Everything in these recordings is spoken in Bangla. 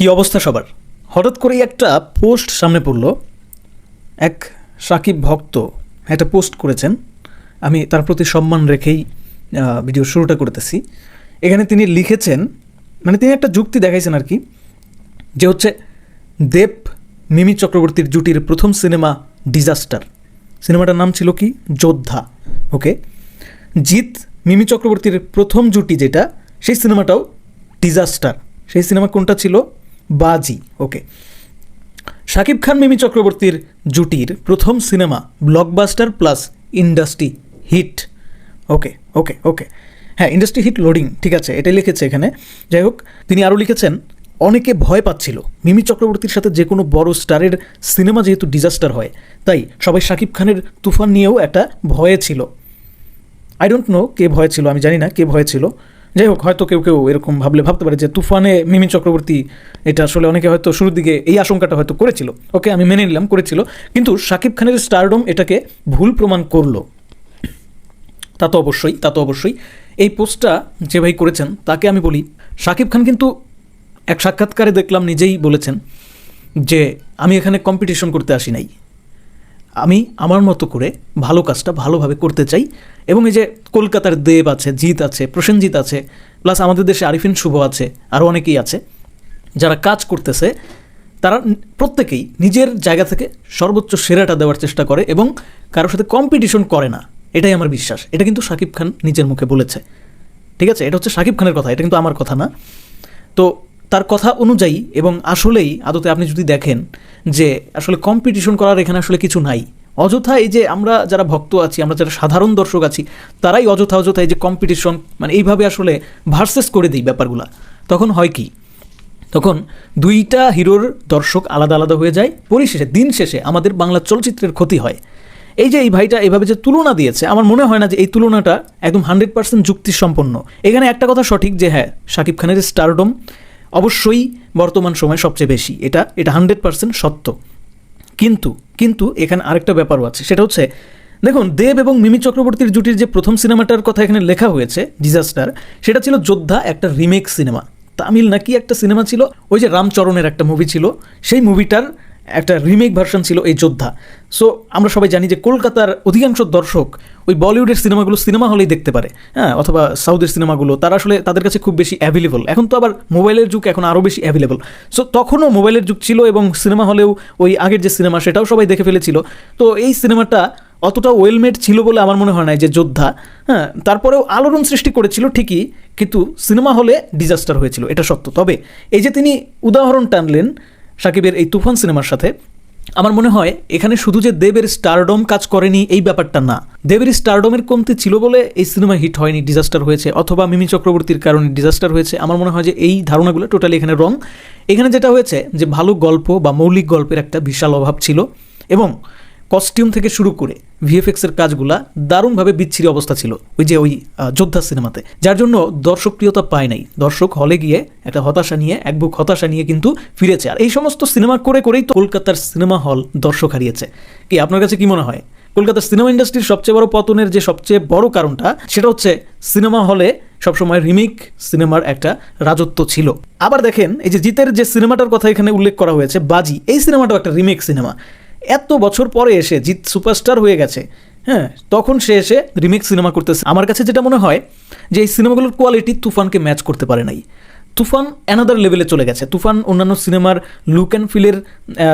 কি অবস্থা সবার? হঠাৎ করেই একটা পোস্ট সামনে পড়ল। এক সাকিব ভক্ত একটা পোস্ট করেছেন। আমি তার প্রতি সম্মান রেখেই ভিডিও শুরুটা করতেছি। এখানে তিনি লিখেছেন মানে তিনি একটা যুক্তি দেখাইছেন আর কি, যে হচ্ছে দেব মিমি চক্রবর্তীর জুটির প্রথম সিনেমা ডিজাস্টার। সিনেমাটার নাম ছিল কি? যোদ্ধা। ওকে? জিৎ মিমি চক্রবর্তীর প্রথম জুটি যেটা, সেই সিনেমাটাও ডিজাস্টার। সেই সিনেমা কোনটা ছিল? বাজি ওকে শাকিব খান, মিমি চক্রবর্তীর জুটির প্রথম cinema blockbuster plus industry hit okay okay okay হ্যাঁ ইন্ডাস্ট্রি হিট লোডিং ঠিক আছে, এটাই লিখেছে এখানে। যাই হোক, তিনি আরও লিখেছেন, অনেকে ভয় পাচ্ছিল মিমি চক্রবর্তীর সাথে যে কোনো বড় স্টারের সিনেমা যেহেতু ডিজাস্টার হয়, তাই সবাই শাকিব খানের তুফান নিয়েও একটা ভয়ে ছিল। আই ডোন্ট নো কে ভয় ছিল, আমি জানি না কে ভয় ছিল যাই হোক হয়তো কেউ কেউ এরকম ভাবলে ভাবতে পারে যে তুফানে মিমি চক্রবর্তী, এটা আসলে অনেকে হয়তো শুরুর দিকে এই আশঙ্কাটা হয়তো করেছিল। ওকে, আমি মেনে নিলাম, করেছিল। কিন্তু শাকিব খানের স্টারডম এটাকে ভুল প্রমাণ করল। তা তো অবশ্যই, তা তো অবশ্যই। এই পোস্টটা যে ভাই করেছেন, তাকে আমি বলি শাকিব খান কিন্তু এক সাক্ষাৎকারে দেখলাম, নিজেই বলেছেন যে, আমি এখানে কম্পিটিশন করতে আসি নাই। আমি আমার মতো করে ভালো কাজটা ভালোভাবে করতে চাই। এবং এই যে কলকাতার দেব আছে, জিৎ আছে, প্রসেনজিৎ আছে, প্লাস আমাদের দেশে আরিফিন শুভ আছে আরও অনেকেই আছে, যারা কাজ করতেছে, তারা প্রত্যেকেই নিজের জায়গা থেকে সর্বোচ্চ সেরাটা দেওয়ার চেষ্টা করে এবং কারোর সাথে কম্পিটিশন করে না। এটাই আমার বিশ্বাস। এটা কিন্তু শাকিব খান নিজের মুখে বলেছে। ঠিক আছে? এটা হচ্ছে শাকিব খানের কথা, এটা কিন্তু আমার কথা না। তো তার কথা অনুযায়ী এবং আসলেই আদতে আপনি যদি দেখেন যে আসলে কম্পিটিশন করার এখানে আসলে কিছু নাই অযথা এই যে আমরা যারা ভক্ত আছি, আমরা যারা সাধারণ দর্শক আছি, তারাই অযথা অযথা এই যে কম্পিটিশন মানে এইভাবে আসলে ভার্সেস করে দিই ব্যাপারগুলা। তখন হয় কি? তখন দুইটা হিরোর দর্শক আলাদা আলাদা হয়ে যায়, পরিশেষে, দিন শেষে আমাদের বাংলা চলচ্চিত্রের ক্ষতি হয়। এই যে এই ভাইটা এভাবে যে তুলনা দিয়েছে, আমার মনে হয় না যে এই তুলনাটা একদম হান্ড্রেড পার্সেন্ট যুক্তিসম্পন্ন। এখানে একটা কথা সঠিক যে হ্যাঁ শাকিব খানের স্টারডম অবশ্যই বর্তমান সময়ে সবচেয়ে বেশি। এটা এটা হান্ড্রেড পার্সেন্ট সত্য। কিন্তু কিন্তু এখানে আরেকটা ব্যাপারও আছে। সেটা হচ্ছে, দেখুন, দেব এবং মিমি চক্রবর্তীর জুটির যে প্রথম সিনেমাটার কথা এখানে লেখা হয়েছে, ডিজাস্টার, সেটা ছিল যোদ্ধা একটা রিমেক সিনেমা। তামিল নাকি একটা সিনেমা ছিল, ওই যে রামচরণের একটা মুভি ছিল, সেই মুভিটার একটা রিমেক ভার্সন ছিল এই যোদ্ধা। সো আমরা সবাই জানি যে কলকাতার অধিকাংশ দর্শক ওই বলিউডের সিনেমাগুলো সিনেমা হলেই দেখতে পারে হ্যাঁ অথবা সাউথের সিনেমাগুলো। তারা আসলে তাদের কাছে খুব বেশি অ্যাভেলেবল এখন তো আবার মোবাইলের যুগ, এখন আরও বেশি অ্যাভেলেবল সো তখনও মোবাইলের যুগ ছিল এবং সিনেমা হলেও ওই আগের যে সিনেমা, সেটাও সবাই দেখে ফেলেছিল। তো এই সিনেমাটা অতটা ওয়েলমেড ছিল বলে আমার মনে হয় না যে যোদ্ধা হ্যাঁ তারপরেও আলোড়ন সৃষ্টি করেছিল ঠিকই, কিন্তু সিনেমা হলে ডিজাস্টার হয়েছিল, এটা সত্য। তবে এই যে তিনি উদাহরণ টানলেন সাকিবের এই তুফান সিনেমার সাথে, আমার মনে হয় এখানে শুধু যে দেবের স্টারডম কাজ করেনি এই ব্যাপারটা না। দেবের স্টারডমের কমতি ছিল বলে এই সিনেমা হিট হয়নি ডিজাস্টার হয়েছে, অথবা মিমি চক্রবর্তীর কারণে ডিজাস্টার হয়েছে। আমার মনে হয় যে এই ধারণাগুলো টোটালি এখানে রং এখানে যেটা হয়েছে যে ভালো গল্প বা মৌলিক গল্পের একটা বিশাল অভাব ছিল এবং কস্টিউম থেকে শুরু করে ভিএফএক্সের কাজগুলা দারুণভাবে বিচ্ছিরি অবস্থা ছিল। ওই যে ওই যোদ্ধা সিনেমাতে। যার জন্য দর্শকপ্রিয়তা পায় নাই। দর্শক হলে গিয়ে একটা হতাশা নিয়ে, এক বুক হতাশা নিয়ে কিন্তু ফিরেছে। আর এই সমস্ত সিনেমা করে করেই তো কলকাতার সিনেমা হল দর্শক হারিয়েছে। কি, আপনার কাছে কি মনে হয়? কলকাতার সিনেমা ইন্ডাস্ট্রির সবচেয়ে বড় পতনের যে সবচেয়ে বড় কারণটা, সেটা হচ্ছে সিনেমা হলে সবসময় রিমেক সিনেমার একটা রাজত্ব ছিল। আবার দেখেন, এই যে জিতের যে সিনেমাটার কথা এখানে উল্লেখ করা হয়েছে, বাজি। এই সিনেমাটাও একটা রিমেক সিনেমা এত বছর পরে এসে জিৎ সুপারস্টার হয়ে গেছে হ্যাঁ তখন সে এসে রিমেক সিনেমা করতেছে। আমার কাছে যেটা মনে হয় যে এই সিনেমাগুলোর কোয়ালিটি তুফানকে ম্যাচ করতে পারে নাই। তুফান অ্যানাদার লেভেলে চলে গেছে। তুফান অন্যান্য সিনেমার লুক অ্যান্ড ফিলের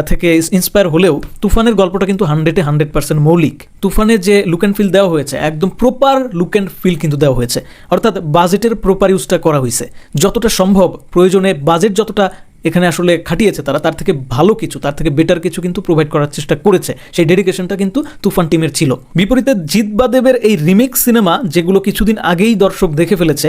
থেকে ইন্সপায়ার হলেও তুফানের গল্পটা কিন্তু হান্ড্রেডে হান্ড্রেড পার্সেন্ট মৌলিক। তুফানের যে লুক অ্যান্ড ফিল দেওয়া হয়েছে, একদম প্রপার লুক অ্যান্ড ফিল কিন্তু দেওয়া হয়েছে। অর্থাৎ বাজেটের প্রপার ইউজটা করা হয়েছে। যতটা সম্ভব প্রয়োজনে বাজেট যতটা এখানে আসলে খাটিয়েছে তারা, তার থেকে ভালো কিছু, তার থেকে বেটার কিছু কিন্তু প্রোভাইড করার চেষ্টা করেছে। সেই ডেডিকেশনটা কিন্তু তুফান টিমের ছিল। বিপরীতে জিৎ বাদেবের এই রিমেক সিনেমা যেগুলো কিছুদিন আগেই দর্শক দেখে ফেলেছে,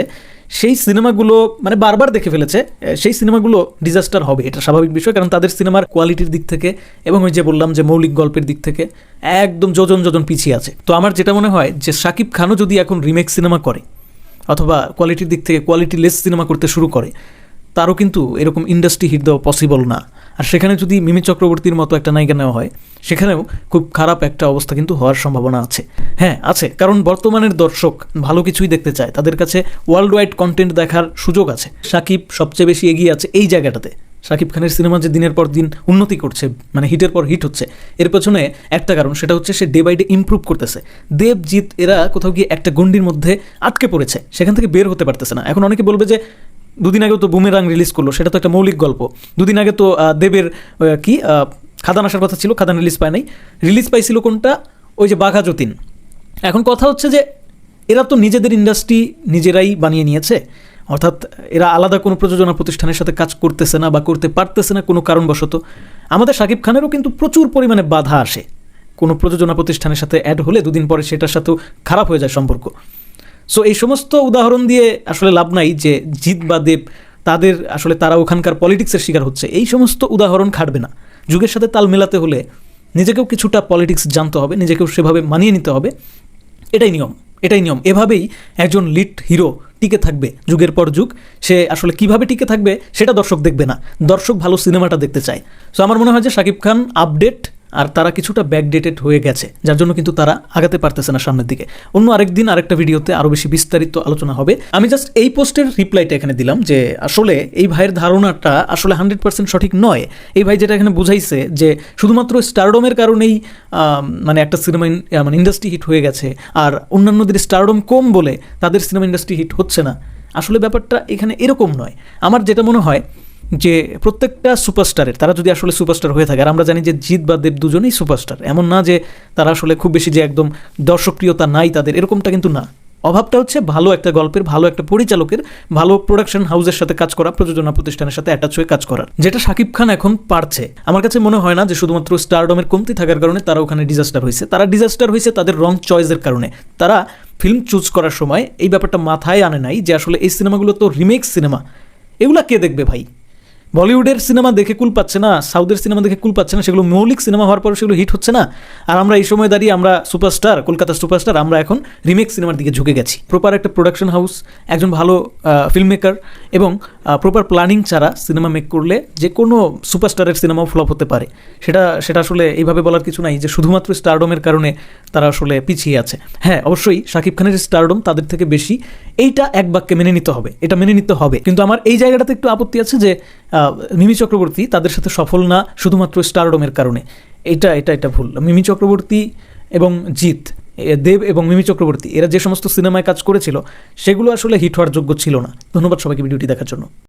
সেই সিনেমাগুলো মানে বারবার দেখে ফেলেছে সেই সিনেমাগুলো ডিজাস্টার হবে, এটা স্বাভাবিক বিষয়। কারণ তাদের সিনেমার কোয়ালিটির দিক থেকে এবং ওই যে বললাম যে মৌলিক গল্পের দিক থেকে একদম যোজন যোজন পিছিয়ে আছে। তো আমার যেটা মনে হয় যে শাকিব খানও যদি এখন রিমেক সিনেমা করে, অথবা কোয়ালিটির দিক থেকে কোয়ালিটি লেস সিনেমা করতে শুরু করে তারও কিন্তু এরকম ইন্ডাস্ট্রি হিট দেওয়া পসিবল না। আর সেখানে যদি মিমি চক্রবর্তীর মতো একটা নায়িকা নেওয়া হয়, সেখানেও খুব খারাপ একটা অবস্থা কিন্তু হওয়ার সম্ভাবনা আছে। হ্যাঁ আছে, কারণ বর্তমানের দর্শক ভালো কিছুই দেখতে চায়। তাদের কাছে ওয়ার্ল্ড ওয়াইড কন্টেন্ট দেখার সুযোগ আছে। সাকিব সবচেয়ে বেশি এগিয়ে আছে এই জায়গাটাতে। শাকিব খানের সিনেমা যে দিনের পর দিন উন্নতি করছে মানে হিটের পর হিট হচ্ছে, এর পেছনে একটা কারণ, সেটা হচ্ছে সে ডে বাই ডে ইমপ্রুভ করতেছে। দেবজিৎ এরা কোথাও গিয়ে একটা গণ্ডির মধ্যে আটকে পড়েছে, সেখান থেকে বের হতে পারতেছে না। এখন অনেকে বলবে যে দুদিন আগে তো বুমেরাং রিলিজ করল, সেটা তো একটা মৌলিক গল্প। দুদিন আগে তো দেবের কি খাদান আসার কথা ছিল, খাদান রিলিজ পায় নাই। রিলিজ পাইছিল কোনটা? ওই যে বাঘা যতীন। এখন কথা হচ্ছে যে, এরা তো নিজেদের ইন্ডাস্ট্রি নিজেরাই বানিয়ে নিয়েছে। অর্থাৎ এরা আলাদা কোনো প্রযোজনা প্রতিষ্ঠানের সাথে কাজ করতেছে না বা করতে পারতেছে না কোনো কারণবশত। আমাদের শাকিব খানেরও কিন্তু প্রচুর পরিমাণে বাধা আসে। কোনো প্রযোজনা প্রতিষ্ঠানের সাথে অ্যাড হলে দুদিন পরে সেটার সাথেও খারাপ হয়ে যায় সম্পর্ক। সো এই সমস্ত উদাহরণ দিয়ে আসলে লাভ নাই যে জিৎ বা দেব তাদের আসলে তারা ওখানকার পলিটিক্সের শিকার হচ্ছে। এই সমস্ত উদাহরণ খাটবে না। যুগের সাথে তাল মেলাতে হলে নিজেকেও কিছুটা পলিটিক্স জানতে হবে, নিজেকেও সেভাবে মানিয়ে নিতে হবে। এটাই নিয়ম এটাই নিয়ম। এভাবেই একজন লিড হিরো টিকে থাকবে যুগের পর যুগ। সে আসলে কীভাবে টিকে থাকবে সেটা দর্শক দেখবে না। দর্শক ভালো সিনেমাটা দেখতে চায়। সো আমার মনে হয় যে শাকিব খান আপডেট আর তারা কিছুটা ব্যাকডেটেড হয়ে গেছে, যার জন্য কিন্তু তারা আগাতে পারতেছে না সামনের দিকে। অন্য আরেকদিন আরেকটা ভিডিওতে আরও বেশি বিস্তারিত আলোচনা হবে। আমি জাস্ট এই পোস্টের রিপ্লাইটা এখানে দিলাম যে, আসলে এই ভাইয়ের ধারণাটা আসলে হান্ড্রেড পার্সেন্ট সঠিক নয়। এই ভাই যেটা এখানে বুঝাইছে যে, শুধুমাত্র স্টারডমের কারণেই মানে একটা সিনেমা মানে ইন্ডাস্ট্রি হিট হয়ে গেছে, আর অন্যান্যদের স্টারডম কম বলে তাদের সিনেমা ইন্ডাস্ট্রি হিট হচ্ছে না। আসলে ব্যাপারটা এখানে এরকম নয়। আমার যেটা মনে হয় যে প্রত্যেকটা সুপারস্টারের, তারা যদি আসলে সুপারস্টার হয়ে থাকে, আর আমরা জানি যে জিৎ বা দেব দুজনেই সুপারস্টার। এমন না যে তারা আসলে খুব বেশি যে একদম দর্শকপ্রিয়তা নাই তাদের, এরকমটা কিন্তু না। অভাবটা হচ্ছে ভালো একটা গল্পের, ভালো একটা পরিচালকের, ভালো প্রোডাকশন হাউসের সাথে কাজ করা, প্রযোজনা প্রতিষ্ঠানের সাথে অ্যাটাচ হয়ে কাজ করার। যেটা শাকিব খান এখন পারছে। আমার কাছে মনে হয় না যে শুধুমাত্র স্টারডমের কমতি থাকার কারণে তারা ওখানে ডিজাস্টার হয়েছে। তারা ডিজাস্টার হয়েছে তাদের রং চয়েসের কারণে। তারা ফিল্ম চুজ করার সময় এই ব্যাপারটা মাথায় আনে নাই যে আসলে এই সিনেমাগুলো তো রিমেক সিনেমা এগুলা কে দেখবে ভাই? বলিউডের সিনেমা দেখে কুল পাচ্ছে না, সাউথের সিনেমা দেখে কুল পাচ্ছে না, সেগুলো মৌলিক সিনেমা হওয়ার পর সেগুলো হিট হচ্ছে না। আর আমরা এই সময় দাঁড়িয়ে আমরা সুপারস্টার, কলকাতার সুপারস্টার, আমরা এখন রিমেক সিনেমার দিকে ঝুঁকে গেছি। প্রপার একটা প্রোডাকশন হাউস একজন ভালো ফিল্ম মেকার এবং প্রপার প্ল্যানিং ছাড়া সিনেমা মেক করলে যে কোনো সুপারস্টারের সিনেমাও ফ্লপ হতে পারে। সেটা সেটা আসলে এইভাবে বলার কিছু নাই যে শুধুমাত্র স্টারডমের কারণে তারা আসলে পিছিয়ে আছে। হ্যাঁ অবশ্যই শাকিব খানের স্টারডম তাদের থেকে বেশি, এইটা এক বাক্যে মেনে নিতে হবে, এটা মেনে নিতে হবে। কিন্তু আমার এই জায়গাটাতে একটু আপত্তি আছে যে মিমি চক্রবর্তী তাদের সাথে সফল না শুধুমাত্র স্টারডমের কারণে। এটা এটা এটা ভুল। মিমি চক্রবর্তী এবং জিৎ দেব এবং মিমি চক্রবর্তী, এরা যে সমস্ত সিনেমায় কাজ করেছিল, সেগুলো আসলে হিট হওয়ার যোগ্য ছিল না। ধন্যবাদ সবাইকে ভিডিওটি দেখার জন্য।